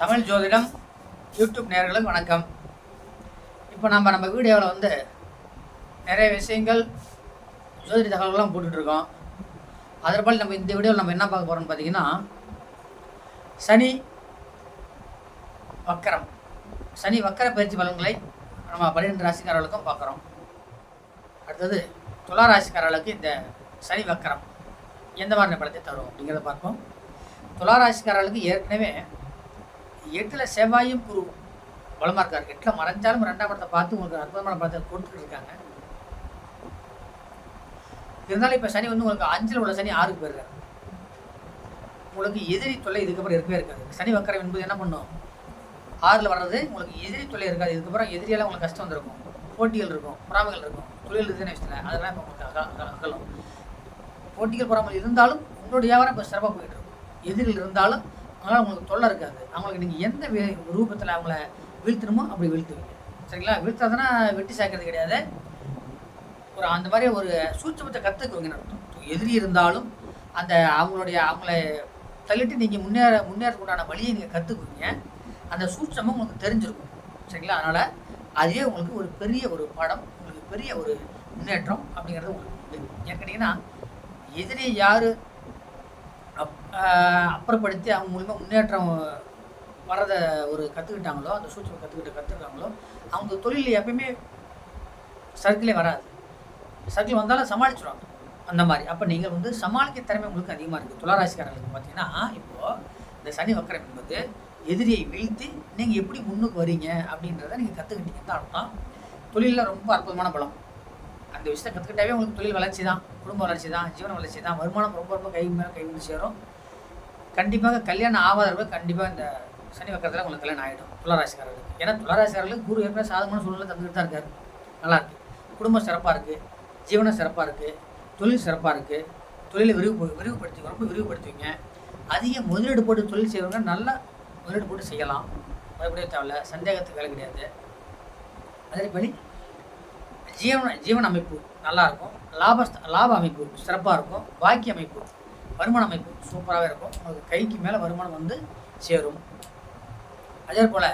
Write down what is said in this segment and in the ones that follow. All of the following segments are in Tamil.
தமிழ் ஜோதிடம் யூடியூப் நேயர்களுக்கு வணக்கம். இப்போ நம்ம நம்ம வீடியோவில் வந்து நிறைய விஷயங்கள் ஜோதிட தகவல்கள்லாம் போட்டுட்ருக்கோம். அதற்கு நம்ம இந்த வீடியோவில் நம்ம என்ன பார்க்க போகிறோம்னு பார்த்தீங்கன்னா சனி வக்கரம். சனி வக்கர பயிற்சி பலன்களை நம்ம பன்னிரெண்டு ராசிக்காரர்களுக்கும் பார்க்குறோம். அடுத்தது துலா ராசிக்காரர்களுக்கு இந்த சனி வக்கரம். எந்த மாதிரி பலத்தை தரும் அப்படிங்கிறத பார்ப்போம். துலா ராசிக்காரர்களுக்கு ஏற்கனவே எட்டில் செவ்வாயும் குருவும். பலமாக இருக்கார். எட்டில் மறைஞ்சாலும் ரெண்டாம் படத்தை பார்த்து உங்களுக்கு அற்புதமான படத்தை கொடுத்துட்டு இருக்காங்க. இருந்தாலும் இப்போ சனி வந்து உங்களுக்கு அஞ்சில் உள்ள சனி ஆறுக்கு போயிருக்காரு. உங்களுக்கு எதிரி தொல்லை இதுக்கப்புறம் இருக்கவே இருக்காது. சனி வக்கரம் என்பது என்ன பண்ணும்? ஆறில் வர்றது உங்களுக்கு எதிரி தொல்லை இருக்காது. இதுக்கப்புறம் எதிரியெல்லாம் உங்களுக்கு கஷ்டம் வந்திருக்கும். போட்டிகள் இருக்கும் பொறாமைகள் இருக்கும். தொழில் இருக்குதுன்னு விஷயத்தில் அதெல்லாம் இப்போ உங்களுக்கு அக- அகலும். போட்டிகள் பொறாமல் இருந்தாலும் உங்களுடைய வியாபாரம் இப்போ சிறப்பாக போயிட்டு இருக்கும் எதிரில் இருந்தாலும் அதனால் உங்களுக்கு தொல்லை இருக்காது. அவங்களுக்கு நீங்கள் எந்த வே- ரூபத்தில் அவங்கள வீழ்த்தணுமோ அப்படி வீழ்த்துவீங்க. சரிங்களா? வீழ்த்தாதுன்னா வெட்டி சேர்க்கறது கிடையாது. ஒரு அந்த மாதிரி ஒரு சூட்சமத்தை கற்றுக்குவீங்கன்னு அர்த்தம். எதிரி இருந்தாலும் அந்த அவங்களுடைய அவங்கள தள்ளிட்டு நீங்கள் முன்னேற முன்னேறதுக்குண்டான வழியை நீங்கள் கற்றுக்குவீங்க அந்த சூட்சமும் உங்களுக்கு தெரிஞ்சிருக்கும். சரிங்களா? அதனால் அதே உங்களுக்கு ஒரு பெரிய ஒரு படம் உங்களுக்கு பெரிய ஒரு முன்னேற்றம் அப்படிங்கிறது உங்களுக்கு உண்டு. ஏன் கேட்டிங்கன்னா எதிரி யார் அப்புறப்படுத்தி அவங்க மூலிமா முன்னேற்றம் வர்றதை ஒரு கற்றுக்கிட்டாங்களோ அந்த சூட்சம் கற்றுக்கிட்டு கற்றுக்கிட்டாங்களோ அவங்க தொழில் எப்பயுமே சர்க்கிளே வராது. சர்க்கிள் வந்தாலும் சமாளிச்சிடுவாங்க அந்த மாதிரி. அப்போ நீங்கள் வந்து சமாளிக்க திறமை உங்களுக்கு அதிகமாக இருக்குது துளாராசிக்காரர்களுக்கு பார்த்தீங்கன்னா இப்போது இந்த சனி வக்கரம் என்பது எதிரியை வீழ்த்தி நீங்கள் எப்படி முன்னுக்கு வரீங்க அப்படின்றத நீங்கள் கற்றுக்கிட்டீங்கன்னு தான் அர்த்தம். தொழிலில் ரொம்ப அற்புதமான பலம். அந்த விஷயத்தை கற்றுக்கிட்டாவே உங்களுக்கு தொழில் வளர்ச்சி தான் குடும்ப வளர்ச்சி தான் ஜீவன வளர்ச்சி தான் வருமானம் ரொம்ப ரொம்ப கை மேலே கை வந்து சேரும். கண்டிப்பாக கல்யாணம் ஆகாதவர்கள் கண்டிப்பாக இந்த சனி வக்கரத்தில் உங்களுக்கு கல்யாணம் ஆகிடும் துளராசிக்காரர்களுக்கு ஏன்னா துளராசிக்காரர்களுக்கு குரு ஏற்கனவே சாதகமான சூழ்நிலை தந்துக்கிட்டு தான் இருக்காரு. நல்லாயிருக்கு குடும்பம் சிறப்பாக இருக்குது ஜீவனம் சிறப்பாக இருக்குது தொழில் சிறப்பாக இருக்குது தொழிலை விரிவு விரிவுபடுத்தி ரொம்ப விரிவுபடுத்துவீங்க அதிக முதலீடு போட்டு தொழில் செய்கிறவங்க நல்லா முதலீடு போட்டு செய்யலாம். மறுபடியும் தேவையில்ல. சந்தேகத்துக்கு வேலை கிடையாது. அதே மாதிரி ஜீவன ஜீவன அமைப்பு நல்லாயிருக்கும் லாப லாப அமைப்பு சிறப்பாக இருக்கும். பாக்கிய அமைப்பு வருமான அமைப்பு சூப்பராகவே இருக்கும். உங்களுக்கு கைக்கு மேலே வருமானம் வந்து சேரும். அதே போல்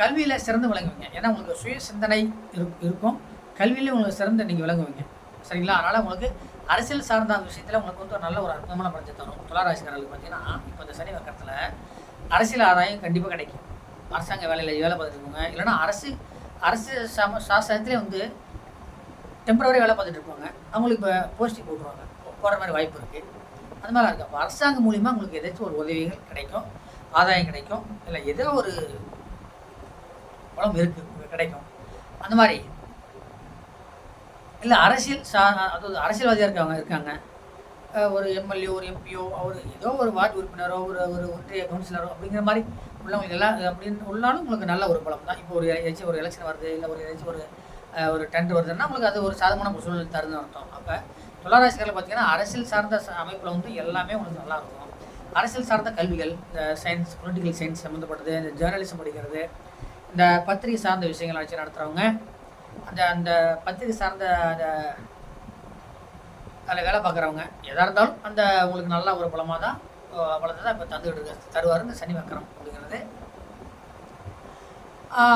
கல்வியில் சிறந்து விளங்குவீங்க. ஏன்னா உங்களுக்கு சுய சிந்தனை இருக் இருக்கும். கல்வியிலே உங்களுக்கு சிறந்து நீங்கள் விளங்குவீங்க. சரிங்களா? அதனால் உங்களுக்கு அரசியல் சார்ந்த அந்த விஷயத்தில் உங்களுக்கு வந்து ஒரு நல்ல ஒரு அற்புதமான பலத்தை தரும். துளாராசிக்காரர்களுக்கு பார்த்தீங்கன்னா இப்போ இந்த சனி வக்கரத்தில் அரசியல் ஆதாயம் கண்டிப்பாக கிடைக்கும். அரசாங்க வேலையில் வேலை பார்த்துருக்கோங்க இல்லைன்னா அரசு அரசு சம சாஸ்திரத்திலே வந்து டெம்பரவரி வேலை பார்த்துட்டு இருப்பாங்க அவங்களுக்கு இப்போ போஸ்டிங் போட்டுருவாங்க. போகிற மாதிரி வாய்ப்பு இருக்குது அது மாதிரிலாம் இருக்குது அப்போ அரசாங்கம் மூலிமா உங்களுக்கு ஏதாச்சும் ஒரு உதவிகள் கிடைக்கும் ஆதாயம் கிடைக்கும் இல்லை ஏதோ ஒரு பலம் இருக்குது கிடைக்கும். அந்த மாதிரி. இல்லை அரசியல் சா அதாவது அரசியல்வாதியாக இருக்கவங்க இருக்காங்க. ஒரு எம்எல்ஏ ஒரு எம்பியோ அவர் ஏதோ ஒரு வார்டு உறுப்பினரோ ஒரு ஒரு ஒன்றிய கவுன்சிலரோ அப்படிங்கிற மாதிரி உள்ளவங்களுக்கு எல்லாம் அப்படின்னு உள்ளாலும் உங்களுக்கு நல்ல ஒரு பலம் தான். இப்போ ஒரு ஏதாச்சும் ஒரு எலெக்ஷன் வருது இல்லை ஒரு ஏதாச்சும் ஒரு ஒரு டெண்டர் வருதுன்னா உங்களுக்கு அது ஒரு சாதகமான ஒரு சூழ்நிலை தருதுன்னு அர்த்தம். அப்போ துளாராசிகளில் பார்த்தீங்கன்னா அரசியல் சார்ந்த அமைப்பில் வந்து எல்லாமே உங்களுக்கு நல்லா இருக்கும். அரசியல் சார்ந்த கல்விகள் இந்த சயின்ஸ் பொலிட்டிக்கல் சயின்ஸ் சம்மந்தப்பட்டது இந்த ஜேர்னலிசம் படிக்கிறது இந்த பத்திரிகை சார்ந்த விஷயங்களை வச்சு நடத்துகிறவங்க அந்த அந்த பத்திரிகை சார்ந்த அந்த அதில் வேலை பார்க்குறவங்க எதாக இருந்தாலும் அந்த உங்களுக்கு நல்ல ஒரு பலமாக தான் வளர்ந்து தான் இப்போ தந்துக்கிட்டு இருக்கு தருவார் இந்த சனி வக்கரம் அப்படிங்கிறது.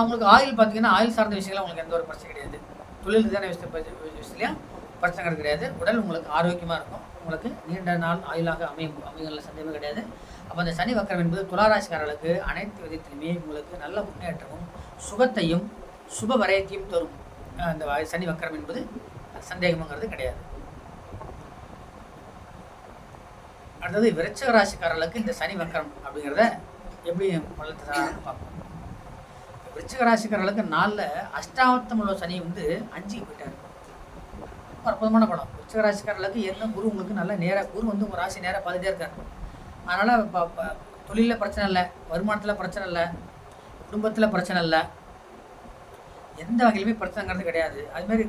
உங்களுக்கு ஆயில் பார்த்தீங்கன்னா ஆயில் சார்ந்த விஷயங்கள் உங்களுக்கு எந்த ஒரு பிரச்சனை கிடையாது. தொழில் ரீதியான விஷயத்த விஷயத்துலையும் பிரச்சனைகள் கிடையாது. உடல் உங்களுக்கு ஆரோக்கியமாக இருக்கும். உங்களுக்கு நீண்ட நாள் ஆயுளாக அமையும். அமைகளில் சந்தேகமே கிடையாது. அப்போ அந்த சனி வக்கரம் என்பது துளாராசிக்காரர்களுக்கு அனைத்து விதத்திலுமே உங்களுக்கு நல்ல முன்னேற்றமும் சுகத்தையும் சுப வரையத்தையும் தரும். அந்த சனி வக்கரம் என்பது சந்தேகம்ங்கிறது கிடையாது. அடுத்தது விருச்சிக ராசிக்காரர்களுக்கு இந்த சனி வக்கரம் அப்படிங்கிறத எப்படி பலத்தை பார்ப்போம். விருச்சிக ராசிக்காரர்களுக்கு நாளில் அஷ்டாவத்தம் உள்ள சனி வந்து அஞ்சுக்கு போயிட்டார். அற்புதமான படம். விருச்சிக என்ன குரு உங்களுக்கு நல்ல நேராக குரு வந்து உங்கள் ராசி நேராக பார்த்துட்டே இருக்காரு. அதனால் இப்போ தொழிலில் பிரச்சனை இல்லை வருமானத்தில் பிரச்சனை இல்லை குடும்பத்தில் பிரச்சனை இல்லை. எந்த வகையிலுமே பிரச்சனைங்கிறது கிடையாது. அதுமாரி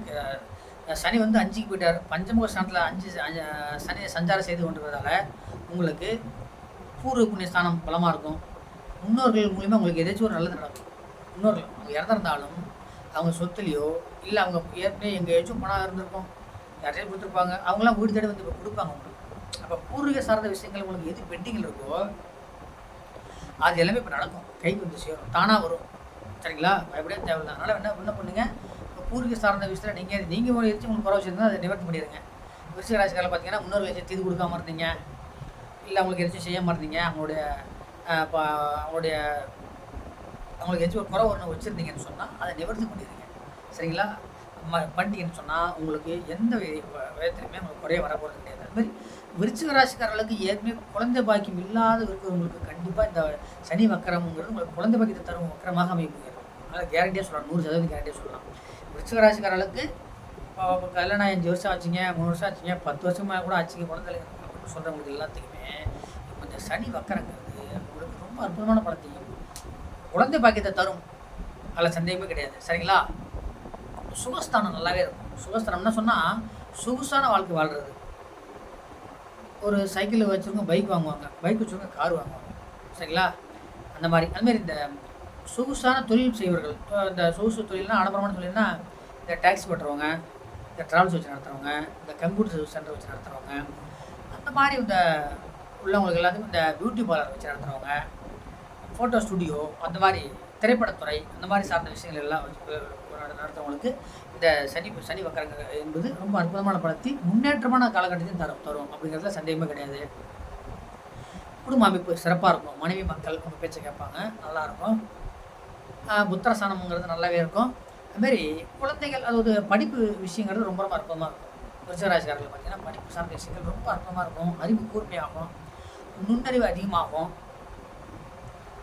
சனி வந்து அஞ்சுக்கு போயிட்டார். பஞ்சமுக ஸ்தானத்தில் அஞ்சு அஞ்சு, சனி சஞ்சாரம் செய்து கொண்டிருக்கிறதால உங்களுக்கு பூர்வ புண்ணிய ஸ்தானம் பலமாக இருக்கும். முன்னோர்கள் மூலிமா உங்களுக்கு ஏதாச்சும் ஒரு நல்லது நடக்கும். முன்னோர்கள் அவங்க இறந்துருந்தாலும் அவங்க சொத்துலேயோ இல்லை அவங்க ஏற்கனவே எங்கேயாச்சும் பணம் இருந்திருக்கும். யார்ட்டையும் கொடுத்துருப்பாங்க. அவங்களாம் வீடு தேடி வந்து இப்போ கொடுப்பாங்க உங்களுக்கு. அப்போ பூர்வீக சார்ந்த விஷயங்கள் உங்களுக்கு எது பெண்டிங்கில் இருக்கோ அது எல்லாமே இப்போ நடக்கும். கைக்கு வந்து சேரும். தானாக வரும். சரிங்களா? எப்படியே தேவையில்லை. அதனால் என்ன என்ன பண்ணுங்க? இப்போ பூர்வீக சார்ந்த விஷயத்தில் நீங்கள் நீங்கள் ஒரு எரிச்சி உங்களுக்கு குறை வச்சுருந்தா அதை நிவர்த்தி பண்ணிடுங்க. விருச்சிக ராசிக்காரில் பார்த்தீங்கன்னா முன்னோர் வச்சு தீது கொடுக்காம இருந்தீங்க. இல்லை அவங்களுக்கு எரிச்சும் செய்யாமல் இருந்தீங்க. அவங்களுடைய அவங்களுடைய அவங்களுக்கு எதாச்சும் ஒரு குறை ஒன்று வச்சுருந்தீங்கன்னு சொன்னால் அதை நிவர்த்தி பண்ணிடுங்க. சரிங்களா? பண்ணிட்டீங்கன்னு சொன்னால் உங்களுக்கு எந்த வி- விதத்துலையுமே உங்களுக்கு குறைய வரப்போகிறது கிடையாது. அது மாதிரி விருச்சிக ராசிக்காரர்களுக்கு ஏற்கனவே குழந்தை பாக்கியம் இல்லாத இருக்கிறவங்களுக்கு கண்டிப்பாக இந்த சனி வக்கரம்ங்கிறது உங்களுக்கு குழந்தை பாக்கியத்தை தரும் வக்கரமாக அமைப்புகிறது அதனால் கேரண்டியாக சொல்லலாம். நூறு சதவீதம் கேரண்டியாக சொல்லலாம். விருச்சிக ராசிக்காரர்களுக்கு இப்போ கல்யாணம் அஞ்சு வருஷம் ஆச்சுங்க மூணு வருஷம் ஆச்சுங்க பத்து வருஷமாக கூட ஆச்சுங்க குழந்தை அப்படின்னு சொல்கிறவங்களுக்கு எல்லாத்துக்குமே இப்போ இந்த சனி வக்கரங்கிறது உங்களுக்கு ரொம்ப அற்புதமான படத்தையும் குழந்தை பாக்கியத்தை தரும். அதில் சந்தேகமே கிடையாது. சரிங்களா? சுகஸ்தானம் நல்லாவே இருக்கும். சுகஸ்தானம்னா சொன்னால் சொகுசான வாழ்க்கை வாழ்கிறது ஒரு சைக்கிள் வச்சுருக்கோம் பைக் வாங்குவாங்க. பைக் வச்சுருங்க கார் வாங்குவாங்க. சரிங்களா? அந்த மாதிரி. அதுமாரி இந்த சொகுசான தொழில் செய்வர்கள் இந்த சொகுசு தொழில்னா ஆடம்பரமான தொழில்னா இந்த டாக்ஸி ஓட்டுறவங்க இந்த ட்ராவல்ஸ் வச்சு நடத்துகிறவங்க இந்த கம்ப்யூட்டர் சென்டர் வச்சு நடத்துகிறவங்க அந்த மாதிரி இந்த உள்ளவங்களுக்கு எல்லாத்துக்கும் இந்த பியூட்டி பார்லர் வச்சு நடத்துகிறவங்க ஃபோட்டோ ஸ்டுடியோ அந்த மாதிரி திரைப்படத்துறை அந்த மாதிரி சார்ந்த விஷயங்கள் எல்லாம் வச்சு நடத்துறவங்களுக்கு இந்த சனி சனி வக்கரங்க என்பது ரொம்ப அற்புதமான படத்தை முன்னேற்றமான காலகட்டத்தையும் தரும் தரும். அப்படிங்கிறதுல சந்தேகமே கிடையாது. குடும்ப அமைப்பு சிறப்பாக இருக்கும். மனைவி மக்கள் உங்கள் பேச்சை கேட்பாங்க. நல்லா இருக்கும். நல்லாவே இருக்கும். அதுமாரி குழந்தைகள் அதாவது படிப்பு விஷயங்கிறது ரொம்ப ரொம்ப அற்புதமாக இருக்கும். விருச்சராசிக்காரர்கள் பார்த்தீங்கன்னா படிப்பு சார்ந்த விஷயங்கள் ரொம்ப அற்புதமாக இருக்கும். அறிவு கூர்மையாகும். நுண்ணறிவு அதிகமாகும்.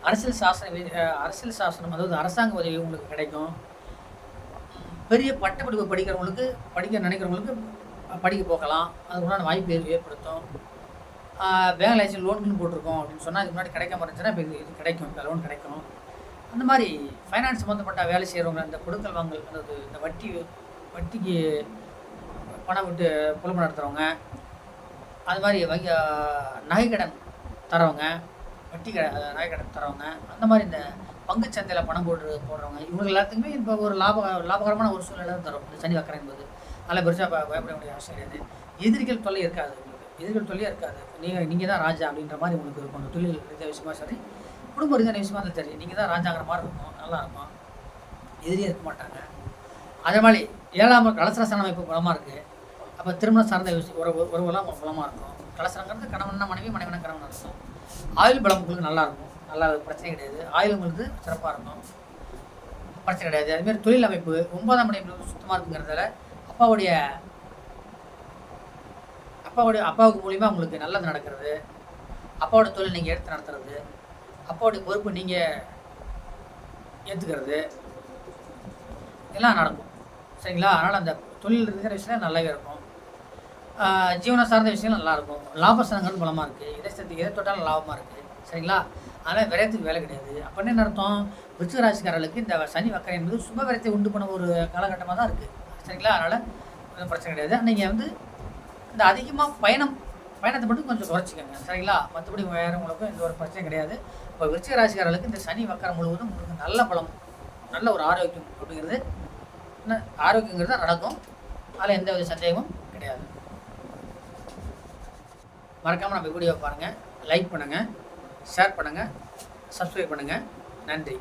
அரசியல் சாசன அரசியல் சாசனம் அதாவது அரசாங்க உதவி உங்களுக்கு கிடைக்கும். பெரிய பட்டப்படிப்பு படிக்கிறவங்களுக்கு படிக்க நினைக்கிறவங்களுக்கு படிக்க போகலாம். அதுக்குண்டான வாய்ப்பு ஏற்படுத்தும். பேங்க் லைசன்ஸ் லோனுக்குன்னு போட்டிருக்கோம் அப்படின்னு சொன்னால் இதுக்கு முன்னாடி கிடைக்காம இருந்துச்சுன்னா இப்போ இது இது கிடைக்கும். இந்த லோன் கிடைக்கும். அந்த மாதிரி ஃபைனான்ஸ் சம்மந்தப்பட்ட வேலை செய்கிறவங்க இந்த கொடுக்கல் வாங்கல் அதாவது இந்த வட்டி வட்டிக்கு பணம் விட்டு குழம்பு நடத்துகிறவங்க அது மாதிரி வங்கி நகைக்கடன் தரவங்க வட்டி க நகைக்கடன் தரவங்க அந்த மாதிரி இந்த பங்கு சந்தையில் பணம் போட்டு போடுறவங்க இவங்க எல்லாத்துக்குமே இப்போ ஒரு லாப லாபகரமான ஒரு சூழ்நிலை தான் தரும். இந்த சனி வக்கரம் என்பது. நல்லா பெருசாக பயப்பட வேண்டிய அவசியம் கிடையாது. எதிரிகள் தொல்லை இருக்காது உங்களுக்கு. எதிரிகள் தொல்லையே இருக்காது. நீங்கள் நீங்கள் தான் ராஜா அப்படின்ற மாதிரி உங்களுக்கு இருக்கும். அந்த தொழில் ரீதியாக விஷயமா சரி குடும்ப ரீதியான விஷயமா இருந்தாலும் சரி நீங்கள் தான் ராஜாங்கிற மாதிரி இருக்கும். நல்லா இருக்கும். எதிரியே இருக்க மாட்டாங்க. அதே மாதிரி ஏழாம் கலசரசன அமைப்பு பலமாக இருக்குது அப்போ திருமணம் சார்ந்த விஷயம் உறவு உறவுலாம் பலமாக இருக்கும். கலசரங்கிறது கணவன்னா மனைவி மனைவனா கணவன் அர்த்தம் ஆயுள் பலம் உங்களுக்கு நல்லா இருக்கும். நல்லா பிரச்சனை கிடையாது. ஆயுள் உங்களுக்கு சிறப்பாக இருக்கும். பிரச்சனை கிடையாது. அதுமாரி தொழில் அமைப்பு ஒன்பதாம் மணி சுத்தமாக இருக்குங்கிறதால அப்பாவுடைய அப்பாவுடைய அப்பாவுக்கு மூலியமாக உங்களுக்கு நல்லது நடக்கிறது. அப்பாவோட தொழில் நீங்கள் எடுத்து நடத்துறது. அப்பாவுடைய பொறுப்பு நீங்கள் ஏற்றுக்கிறது எல்லாம் நடக்கும். சரிங்களா? அதனால் அந்த தொழில் இருக்கிற விஷயம் நல்லாவே இருக்கும். ஜீவன சார்ந்த விஷயம் நல்லாயிருக்கும். லாபசனங்கள் பலமாக இருக்குது இதை சேர்த்து எதை தொட்டாலும் லாபமாக இருக்குது சரிங்களா? அதனால் விரயத்துக்கு வேலை கிடையாது. அப்படின்னு என்ன அர்த்தம்? விருச்சிகராசிக்காரர்களுக்கு இந்த சனி வக்கரை என்பது சுப விரயத்தை உண்டு பண்ண ஒரு காலகட்டமாக தான் இருக்குது சரிங்களா? அதனால் ஒன்றும் பிரச்சனை கிடையாது. நீங்கள் வந்து இந்த அதிகமாக பயணம் பயணத்தை மட்டும் கொஞ்சம் குறைச்சிக்கோங்க. சரிங்களா? மற்றபடி வேறு உங்களுக்கும் எந்த ஒரு பிரச்சனையும் கிடையாது. இப்போ விருச்சிக ராசிக்காரர்களுக்கு இந்த சனி வக்கரம் முழுவதும் உங்களுக்கு நல்ல பலம் நல்ல ஒரு ஆரோக்கியம் அப்படிங்கிறது ஆரோக்கியங்கிறது நடக்கும். அதில் எந்த வித சந்தேகமும் கிடையாது. மறக்காமல் நம்ம வீடியோ பாருங்கள் லைக் பண்ணுங்கள் ஷேர் பண்ணுங்கள் சப்ஸ்கிரைப் பண்ணுங்கள் நன்றி.